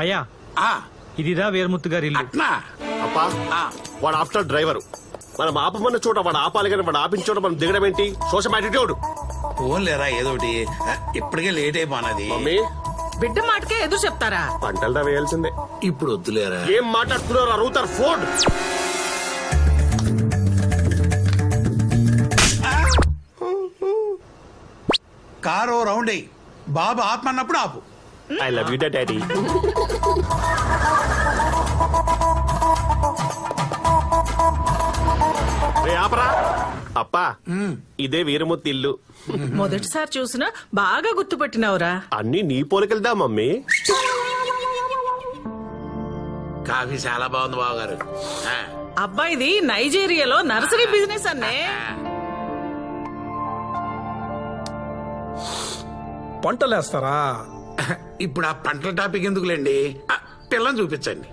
అయ్యా. ఆ, ఇదిదా వీరముత్తు గారి ఇల్లు అట్నా? అప్పా వాడు ఆఫ్టర్ డ్రైవర్. మనం ఆపమన్న చోట వాడు ఆపాలి కానీ వాడు ఆపిన చోట మనం దిగడం ఏంటి సోషల్ యాటిట్యూడ్ ఫోన్ లేరా ఏదో ఒకటి ఆ, ఇప్పటికే లేట్ అయిపోనది. మమ్మీ. బిడ్డ మాటకే ఎదురు చెప్తారా? పంటలదా వేయాల్సిందే ఇప్పుడు వద్దులేరా. ఏం మాట్లాడుతున్నారు అరుగుతారు ఫోన్. కారు ఓ రౌండ్ అయ్యి. బాబు ఆపమన్నప్పుడు ఆపు. I love you daddy. రే ఆపరా. అప్పా ఇదే వీరమూర్తి ఇల్లు. మొదటిసారి చూసినా బాగా గుర్తుపట్టినావురా. అన్ని నీ పోలికెళ్దా మమ్మీ? కాఫీ చాలా బాగుంది బాబు గారు అబ్బాయిది నైజీరియాలో నర్సరీ బిజినెస్ అన్నే. పంటలేస్తారా? ఇప్పుడు ఆ పంటల టాపిక్ ఎందుకులేండి? ఆ, పిల్లని చూపించండి.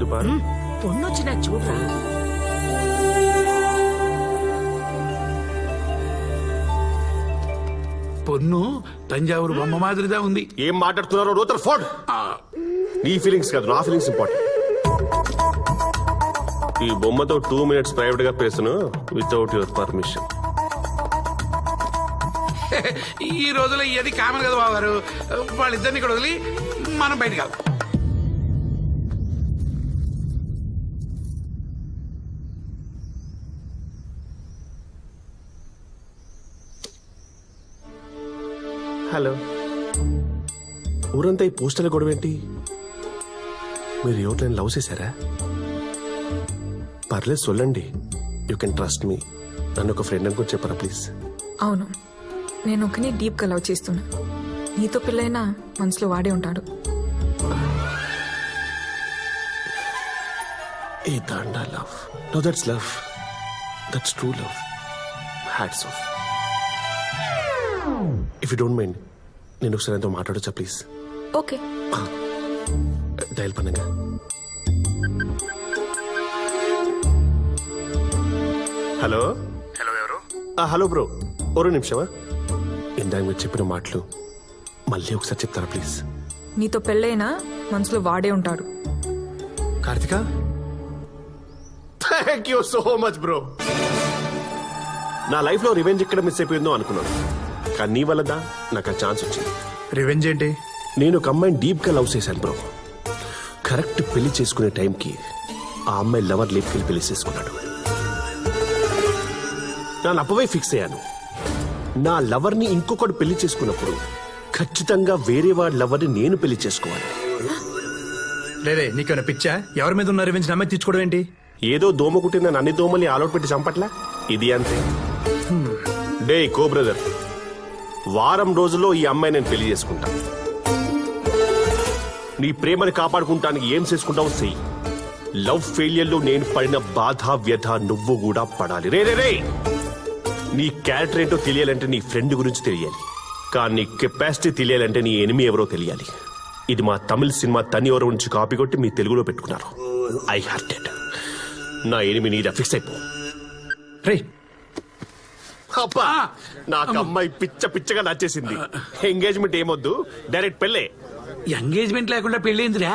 ముందు పారు పొన్నొచ్చిన చూడరా. పొన్ను తంజావూరు బొమ్మ మాదిరిగా ఉంది. ఏం మాట్లాడుతున్నారో రూతర్ ఆ, నీ ఫీలింగ్స్ కాదు నా ఫీలింగ్స్ ఇంపార్టెంట్ ఈ బొమ్మతో టూ మినిట్స్ ప్రైవేట్గా పేసును వితౌట్ యువర్ పర్మిషన్ ఈ రోజులో ఇది కామన్ కదా బాబు గారు వాళ్ళిద్దరిని ఇక్కడ వదిలి మనం బయటకు వెళ్దాం. హలో ఊరంతా ఈ పోస్టర్ల గొడవ ఏంటి మీరు ఎవరిని లవ్ చేశారా? పర్లేదు సొల్లండి. యూ కెన్ ట్రస్ట్ మీ నన్ను ఒక ఫ్రెండ్ అనుకుని చెప్పరా ప్లీజ్ అవును. నేను ఒకని డీప్గా లవ్ చేస్తున్నా. నీతో పెళ్ళైనా మనసులో వాడే ఉంటాడు. ఏ దాండా love? No that's love that's true love hats off if you don't mind నేను ఒకసారి ఎంతో మాట్లాడచ్చా ప్లీజ్ ఓకే. డైల్ పన్నుగా. హలో? హలో ఎవరు? Hello bro. ఒరు నిమిషమా? ఇందాక మీరు చెప్పిన మాటలు మళ్ళీ ఒకసారి చెప్తారా ప్లీజ్ నీతో పెళ్ళైనా మనసులో వాడే ఉంటాడు. Karthika? Thank you so much bro నా లైఫ్లో రివెంజ్ ఇక్కడ మిస్ అయిపోయిందో అనుకున్నాను. కానీ నీ వల్లదా? నాకు ఆ ఛాన్స్ వచ్చింది. రివెంజ్ ఏంటి? నేను ఒక అమ్మాయిని డీప్గా లవ్ చేశాను బ్రో. కరెక్ట్ పెళ్ళి చేసుకునే టైంకి ఆ అమ్మాయి లవర్ లేపుకెళ్ళి పెళ్ళి చేసుకున్నాడు. నా అప్పవే ఫిక్స్ అయ్యాను. నా లవర్ని ఇంకొకడు పెళ్ళి చేసుకున్నప్పుడు ఖచ్చితంగా వేరే వాడి లవర్ని నేను పెళ్ళి చేసుకోవాలి. లేదే నీకేమైనా పిచ్చా? ఎవరి మీద ఉన్న రివెంజ్ నమ్మే తెచ్చుకోవడం ఏంటి? ఏదో దోమ కుట్టిందని అన్ని దోమల్ని ఆలోట్ పెట్టి చంపట్లా? ఇది అంతే. డే కో బ్రదర్. వారం రోజుల్లో ఈ అమ్మాయి నేను పెళ్ళి చేసుకుంటా. నీ ప్రేమని కాపాడుకుంటానికి ఏం చేసుకుంటావు సెయ్యి లవ్ ఫెయిలియర్లో నేను పడిన బాధ వ్యధ నువ్వు కూడా పడాలి. రే రే రే! నీ క్యారెక్టర్ ఏంటో తెలియాలంటే నీ ఫ్రెండ్ గురించి తెలియాలి. కానీ నీ కెపాసిటీ తెలియాలంటే నీ ఎనిమి ఎవరో తెలియాలి. ఇది మా తమిళ సినిమా తని ఎవరో నుంచి కాపీ కొట్టి మీ తెలుగులో పెట్టుకున్నారు. I hearted. నా ఎనిమి నీద ఫిక్స్ అయిపో. రే అబ్బా! నాకు అమ్మాయి పిచ్చ పిచ్చగా నచ్చేసింది. ఎంగేజ్మెంట్ ఏమొద్దు? డైరెక్ట్ పెళ్ళే. ఎంగేజ్మెంట్ లేకుండా పెళ్ళైందిరా?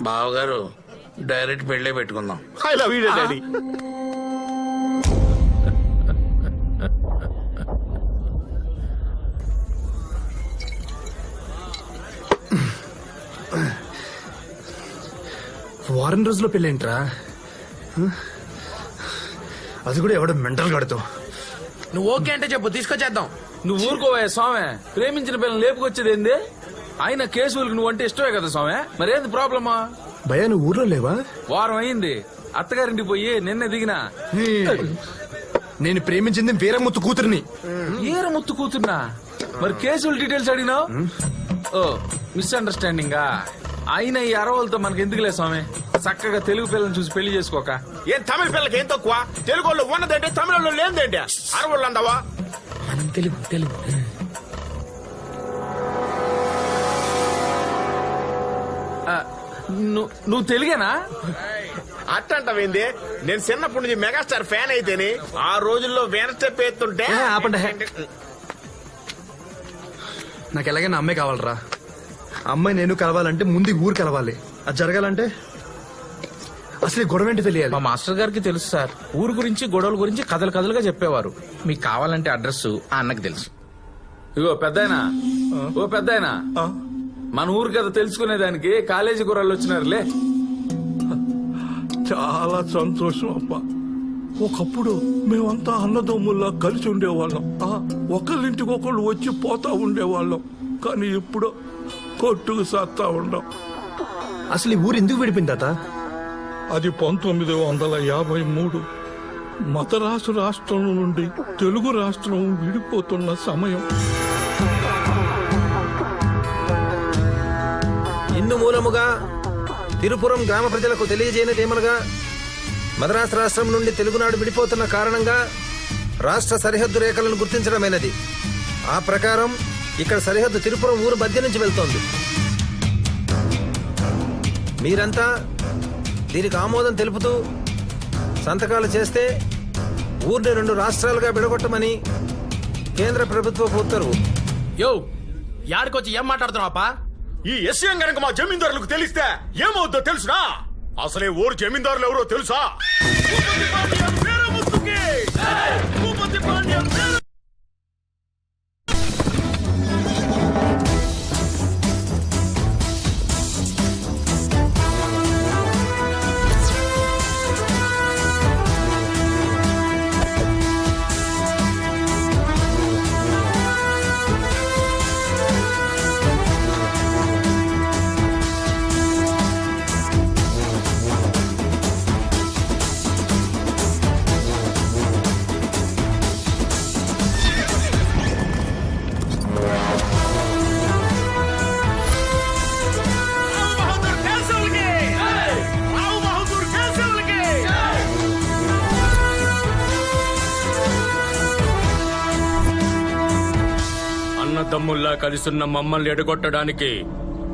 బావగారు డైరెక్ట్ పెళ్ళే పెట్టుకుందాం. I love you daddy. వారం రోజుల్లో పెళ్ళేంట్రా? అది కూడా ఎవడో మెంటల్ గడుతూ. నువ్వు ఓకే అంటే చెప్పు తీసుకొచ్చేద్దాం. నువ్వు ఊరుకోవే స్వామి. ప్రేమించిన పిల్లలు లేపుకొచ్చేది ఏంది? ఆయన కేసులకు నువ్వు అంటే ఇష్టమే కదా స్వామి. మరేంది ప్రాబ్లమా? భయా నువ్వు ఊర్లో లేవా? వారం అయింది. అత్తగారింటికి పోయి నిన్నే దిగినా. నేను ప్రేమించింది వీరముత్తు కూతురిని. ఈర ముత్తు కూతున్నా మరి కేసుల డీటెయిల్స్ అడిగినావు? ఓ మిస్అండర్స్టాండింగా? ఆయన ఈ అరవలతో మనకి ఎందుకులే స్వామి? చక్కగా తెలుగు పిల్లని చూసి పెళ్ళి చేసుకోక. ఏం తమిళ పిల్లకి ఏం తక్కువ? తెలుగు వాళ్ళు ఉన్నదంటే తమిళ వాళ్ళు లేదంటే అరవళ్ళు అందావా? మనం తెలుగు తెలుగు. నువ్వు తెలుగేనా? అట్టంటవేంది? నేను చిన్నప్పటి నుంచి మెగాస్టార్ ఫ్యాన్ అయితేని ఆ రోజుల్లో వేన స్టెప్ ఎత్తుంటే ఆపండి. నాకు ఎలాగైనా అమ్మాయి కావాలరా. అమ్మాయి నేను కలవాలంటే ముందు ఊరు కలవాలి. అది జరగాలంటే అసలు గొడవ ఏంటి తెలియాలి. మా మాస్టర్ గారికి తెలుసు సార్. ఊరు గురించి గొడవల గురించి కథలు కథలుగా చెప్పేవారు. మీకు కావాలంటే అడ్రస్ ఆ అన్నకి తెలుసు. ఇగో పెద్దాయనా? ఓ పెద్దాయనా? మన ఊరు కథ తెలుసుకునేదానికి కాలేజీ కూరళ్ళు వచ్చినారులే. చాలా సంతోషం అబ్బా ఒకప్పుడు మేమంతా అన్నదమ్ముల్లా కలిసి ఉండేవాళ్ళం. ఆ, ఒకళ్ళింటికి ఒకళ్ళు వచ్చి పోతా ఉండేవాళ్ళం. కానీ ఇప్పుడు కొట్టుకు సత్తా ఉండం. అసలు ఈ ఊరు ఎందుకు విడిపోయింది తాత? అది పంతొమ్మిది వందల యాభై మూడు. మద్రాసు రాష్ట్రం నుండి తెలుగు రాష్ట్రం విడిపోతున్న సమయం. ఇందు మూలముగా తిరుపురం గ్రామ ప్రజలకు తెలియజేయనిదేమనగా మద్రాసు రాష్ట్రం నుండి తెలుగునాడు విడిపోతున్న కారణంగా రాష్ట్ర సరిహద్దు రేఖలను గుర్తించడమైనది. ఆ ప్రకారం ఇక్కడ సరిహద్దు తిరుపురం ఊరు మధ్య నుంచి వెళ్తోంది. మీరంతా దీనికి ఆమోదం తెలుపుతూ సంతకాలు చేస్తే ఊరిని రెండు రాష్ట్రాలుగా విడగొట్టమని కేంద్ర ప్రభుత్వపు ఉత్తర్వు. యో యాడికొచ్చి ఏం మాట్లాడుతున్నావా ఈ విషయం గనక మా జమీందారులకు తెలిస్తే ఏమవుద్దో తెలుసునా అసలే ఊరు జమీందారులు ఎవరో తెలుసా? భూపతి పాండ్యం! భూపతి అన్నదమ్ముల్లా కలిసున్న మమ్మల్ని ఎడగొట్టడానికి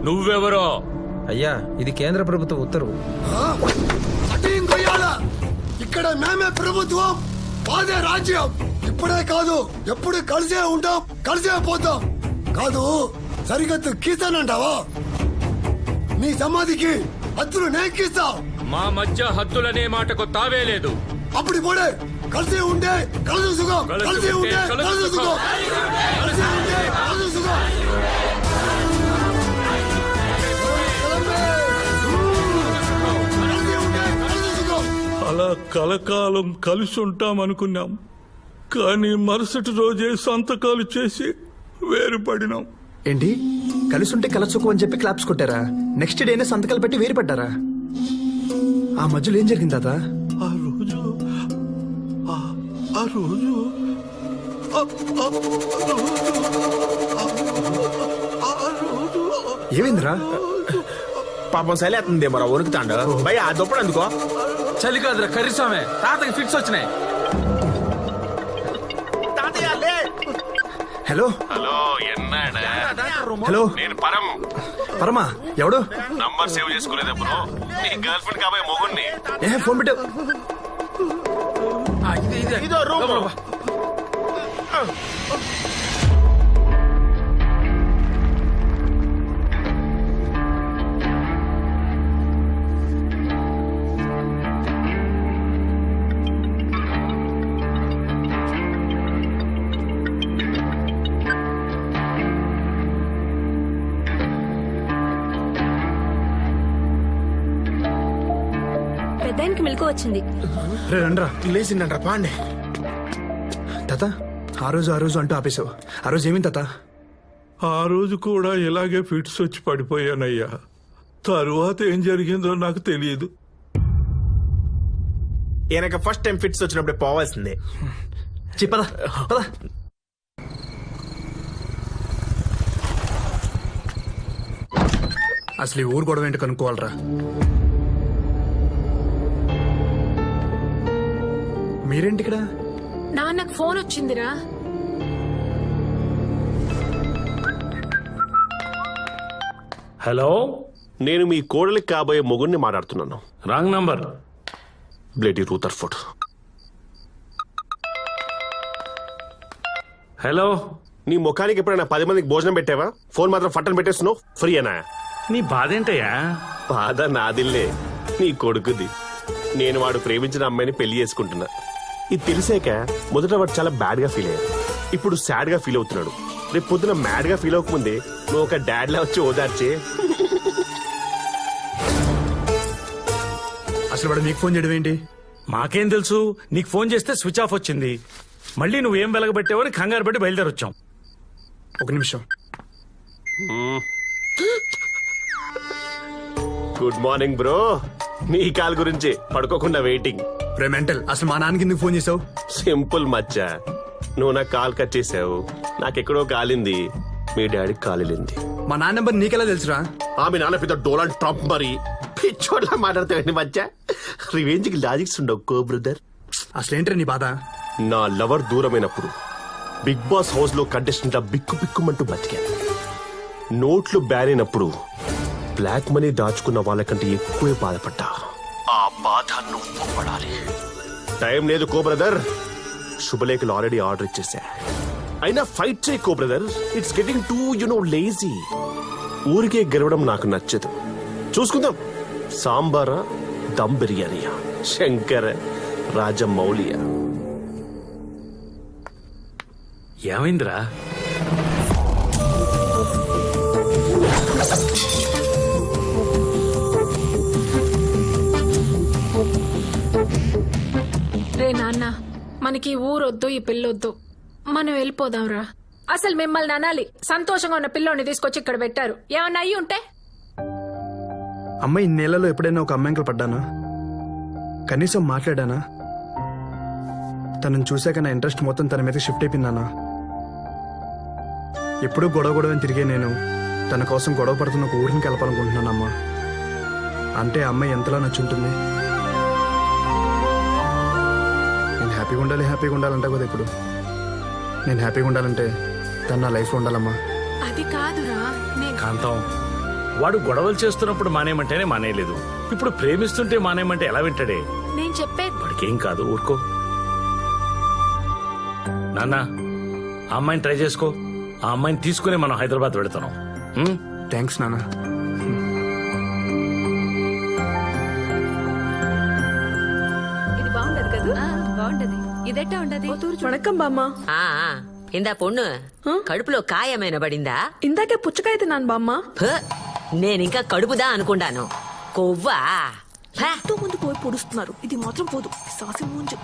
నువ్వెవరో? అయ్యా ఇది కేంద్ర ప్రభుత్వ ఉత్తర్వు. ఇక్కడ మేమే ప్రభుత్వం మాదే రాజ్యం. ఇప్పుడే కాదు ఎప్పుడు కలిసే ఉంటాం కలిసే పోతాం. కాదు సరిగత్తు కీస్తానంటావా నీ సమాధికి హద్దులు గీస్తా మా మధ్య హద్దులనే మాటకు తావే లేదు. అప్పుడు పోడే కలిసి ఉంటే కలిసి సుఖం కలిసి ఉంటే కలిసి కలిసి సుఖం. సుఖం. కలిసి ఉంటే అలా కలకాలం కలిసి ఉంటాం అనుకున్నాం కానీ మరుసటి రోజే సంతకాలు చేసి వేరుపడినాం. ఏంటి? కలిసి ఉంటే కలసుకు అని చెప్పి క్లాప్స్ కొట్టారా? నెక్స్ట్ డేనే సంతకాలు పెట్టి వేరు పడ్డారా ఆ మధ్యలో ఏం జరిగింది తాత? ఆ రోజు ఆ- ఆ రోజు ఆ- ఆ- ఆ రోజు- ఆ రోజు ఏమైందిరా? పాపం సలేస్తుంది మరో వణుకుతాండు భయ ఆ దుప్పడు అందుకో. చలి కాదురా కర్రీసామే తాతకి ఫిట్స్ వచ్చినాయి. హలో? హలో ఎన్నాడా? హలో? నేను పరం పరమా? ఎవడు? నంబర్ సేవ్ చేసుకోలేదా బ్రో నీ గర్ల్ ఫ్రెండ్ కాబోయే మొగుణ్ణి. ఏ ఫోన్ పెట్టావు ఆ, ఇదే ఇదే. ఇదో రూమ్. మెలకు వచ్చింది. రే రండ్రా. పాండే. తాత ఆ రోజు ఆ రోజు అంటూ ఆపేశావు. ఆ రోజు ఏమైంది తాత? ఆ రోజు కూడా ఇలాగే ఫిట్స్ వచ్చి పడిపోయానయ్యా. తరువాత ఏం జరిగిందో నాకు తెలియదు. ఈయనకి ఫస్ట్ టైం ఫిట్స్ వచ్చినప్పుడు పోవాల్సిందే. చి పద పద. అసలు ఈ ఊరు గొడవ ఏంటో కనుక్కోవాలరా? మీరేంటి ఇక్కడ నాన్నకు ఫోన్ వచ్చిందిరా. హలో? నేను మీ కోడలికి కాబోయే మొగుడిని మాట్లాడుతున్నాను. Wrong number. బ్లేడీ రూతర్ ఫుడ్ హలో? నీ ముఖానికి ఎప్పుడైనా పది మందికి భోజనం పెట్టావా? ఫోన్ మాత్రం ఫట్టని పెట్టేస్తున్నావు. ఫ్రీ అనా నీ బాధ ఏంటయ్యా బాధ నాదిల్లే. నీ కొడుకుది. నేను వాడు ప్రేమించిన అమ్మాయిని పెళ్ళి చేసుకుంటున్నా. ఇది తెలిసాక మొదట వాడు చాలా బ్యాడ్గా ఫీల్ అయ్యాడు. ఇప్పుడు సాడ్గా ఫీల్ అవుతున్నాడు. రేపు పొద్దున మ్యాడ్గా ఫీల్ అవ్వకముందే నువ్వు ఒక డాడ్ లా వచ్చి ఓదార్చే. అసలు వాడు మీకు ఫోన్ చేయడం ఏంటి? మాకేం తెలుసు? నీకు ఫోన్ చేస్తే స్విచ్ ఆఫ్ వచ్చింది. మళ్ళీ నువ్వేం వెలగబెట్టావని కంగారు పెట్టి బయలుదేరొచ్చాం. ఒక నిమిషం. Good morning bro. నీ కాల్ గురించి పడుకోకుండా వెయిటింగ్. రే మెంటల్ అసలు మా నాన్నకి ఎందుకు ఫోన్ చేసావు? సింపుల్ మచ్చ. నువ్వు నాకు కాల్ కట్ చేసావు. నాకెక్కడో కాలింది మీ డాడీకి కాలింది మా నాన్న నెంబర్ నీకెలా తెలుసురా? ఆమె నాన్న పెద్ద డొనాల్డ్ ట్రంప్ మరి. పిచ్చోడ్లా మాట్లాడతావండి మధ్య రివెంజ్కి లాజిక్స్ ఉండవు కో బ్రదర్. అసలు ఏంట్రా నీ బాధ? నా లవర్ దూరమైనప్పుడు బిగ్ బాస్ హౌస్లో కంటెస్టెంట్ బిక్కు బిక్కుమంటూ బతికాను నోట్లు బ్యాన్ అయినప్పుడు బ్లాక్ మనీ దాచుకున్న వాళ్ళకంటే ఎక్కువే బాధపడ్డా. ఆ బాధ నువ్వు పడాలి టైం లేదు కో బ్రదర్. శుభలేఖలు ఆల్రెడీ ఆర్డర్ ఇచ్చేసా. అయినా ఫైట్ చేయి co brother. It's getting too you know lazy ఊరికే గెలవడం నాకు నచ్చదు. చూసుకుందాం. సాంబారా దమ్ బిర్యానీయా? శంకర రాజమౌళియా? ఏమైందిరా? మనకి ఊరొద్దు ఈ పిల్లొద్దు. మనం వెళ్ళిపోదాంరా. అసలు మిమ్మల్ని అనాలి. సంతోషంగా ఉన్న పిల్లోని తీసుకొచ్చి ఇక్కడ పెట్టారు. ఏమన్నా అయ్యి ఉంటే? అమ్మ ఈ నెలలో ఎప్పుడైనా ఒక అమ్మాయికి పడ్డానా? కనీసం మాట్లాడానా? తనను చూశాక నా ఇంట్రెస్ట్ మొత్తం తన మీద షిఫ్ట్ అయిపోయిందానా? ఎప్పుడూ గొడవ గొడవని తిరిగే నేను తన కోసం గొడవ పడుతున్న ఒక ఊరిని కలపాలనుకుంటున్నానమ్మా. అంటే అమ్మాయి ఎంతలా నచ్చుంటుంది? హ్యాపీగా ఉండాలి హ్యాపీగా ఉండాలంటే కదా ఇప్పుడు? నేను హ్యాపీగా ఉండాలంటే తను నా లైఫ్లో ఉండాలమ్మా. అది కాదురా నేను కాంతం వాడు గొడవలు చేస్తున్నప్పుడు మానేయమంటేనే మానేయలేదు. ఇప్పుడు ప్రేమిస్తుంటే మానేయమంటే ఎలా వింటాడే? నేను చెప్పే వాడికేం కాదు ఊరుకో. నాన్న ఆ అమ్మాయిని ట్రై చేసుకో. ఆ అమ్మాయిని తీసుకుని మనం హైదరాబాద్ వెళుతున్నాం? థ్యాంక్స్ నాన్న. బాగుండదు ఇదెట్టా ఉండదు వణకం బామ్మ. ఆ ఆ, ఇందా పొన్ను. కడుపులో కాయమైన పడిందా? ఇందాకే పుచ్చకాయ తిన్నాను బామ్మ. ఫ, నేనింకా కడుపుదా అనుకుంటాను. కొవ్వా? ఫ, ఎంతో మంది పోయి పొడుస్తున్నారు. ఇది మాత్రం పోదు. సాసి ముంచు